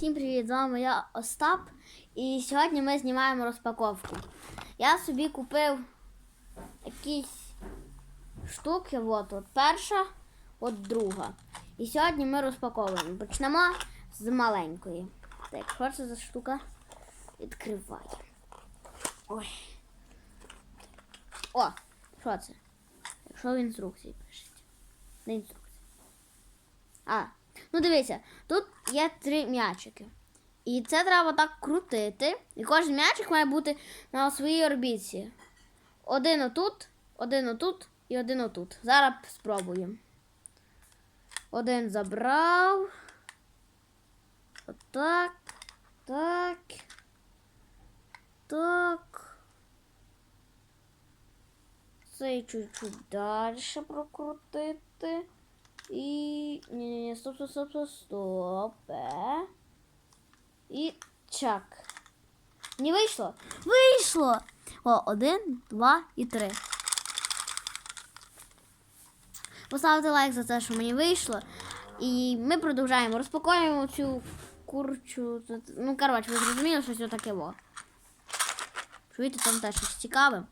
Всім привіт! З вами я Остап. І сьогодні ми знімаємо розпаковку. Я собі купив якісь штуки. От, от перша, от друга. І сьогодні ми розпаковуємо. Почнемо з маленької. Так, що це за штука? Відкриваємо. Ой. О, що це? Якщо в інструкції пишеться. Де інструкція? А, ну дивіться, тут є три м'ячики. І це треба так крутити. І кожен м'ячик має бути на своїй орбіті. Один отут, один отут і один отут. Зараз спробуємо. Один забрав. Отак. Так. Так. Цей чуть-чуть далі прокрутити. І. Ні-ні-ні, стоп, стоп, стоп, стоп, стоп. Е. І чак. Не вийшло? Вийшло! О, один, два і три. Поставте лайк за те, що мені вийшло. І ми продовжаємо. Розпакуємо цю курчу. Ну, коротше, ви зрозуміли, що це таке во. Чуєте, там теж щось цікаве.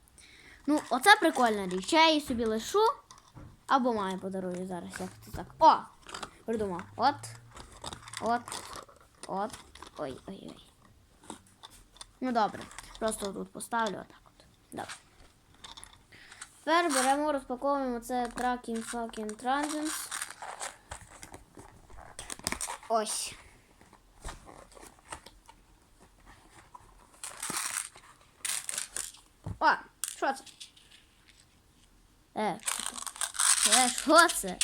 Ну, оце прикольна річ. Я її собі лишу. Або маю подарую зараз, як це так. О! Придумав. От. От. От. Ой-ой-ой. Ну добре. Просто тут поставлю отак от. Добре. Тепер беремо, розпаковуємо це Tracking Fucking Transins. Ось. О, що це? Е? Е, що це?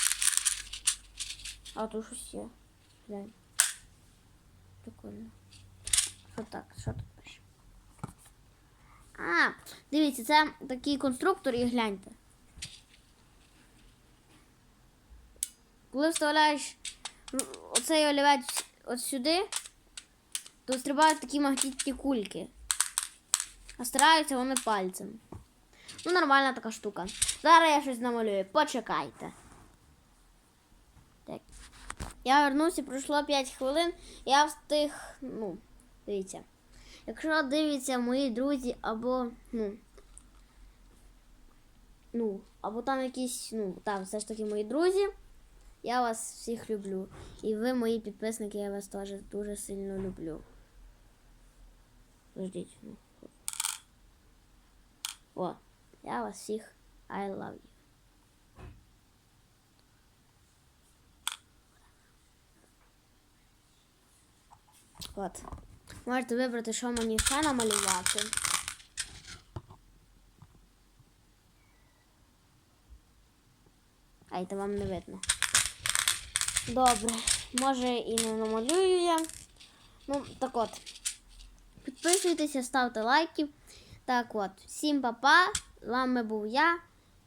А тут щось є. Глянь. Прикольно. Що так? Що тут пише? А, дивіться, це такий конструктор і гляньте. Коли вставляєш оцей олівець от сюди, то стрибають такі магнітні кульки. А стараються вони пальцем. Ну, нормальна така штука. Зараз я щось намалюю. Почекайте. Так. Я вернувся, пройшло 5 хвилин. Я встиг. Ну, дивіться. Якщо дивляться мої друзі або. Ну. Ну, або там якісь, ну, там все ж таки мої друзі. Я вас всіх люблю. І ви, мої підписники, я вас теж дуже сильно люблю. Ждіть. Ну. О, я вас всіх I love you. От. Можете вибрати, що мені ще намалювати. Ай, то вам не видно. Добре, може і не намалюю я. Ну, так от. Підписуйтеся, ставте лайки. Так от, всім па-па, вами був я.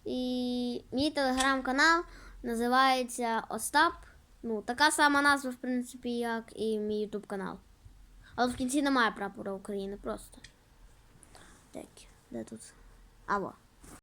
І мій телеграм-канал називається Остап. Ну, така сама назва, в принципі, як і мій ютуб канал. Але в кінці немає прапора України просто. Так, де тут? А, во.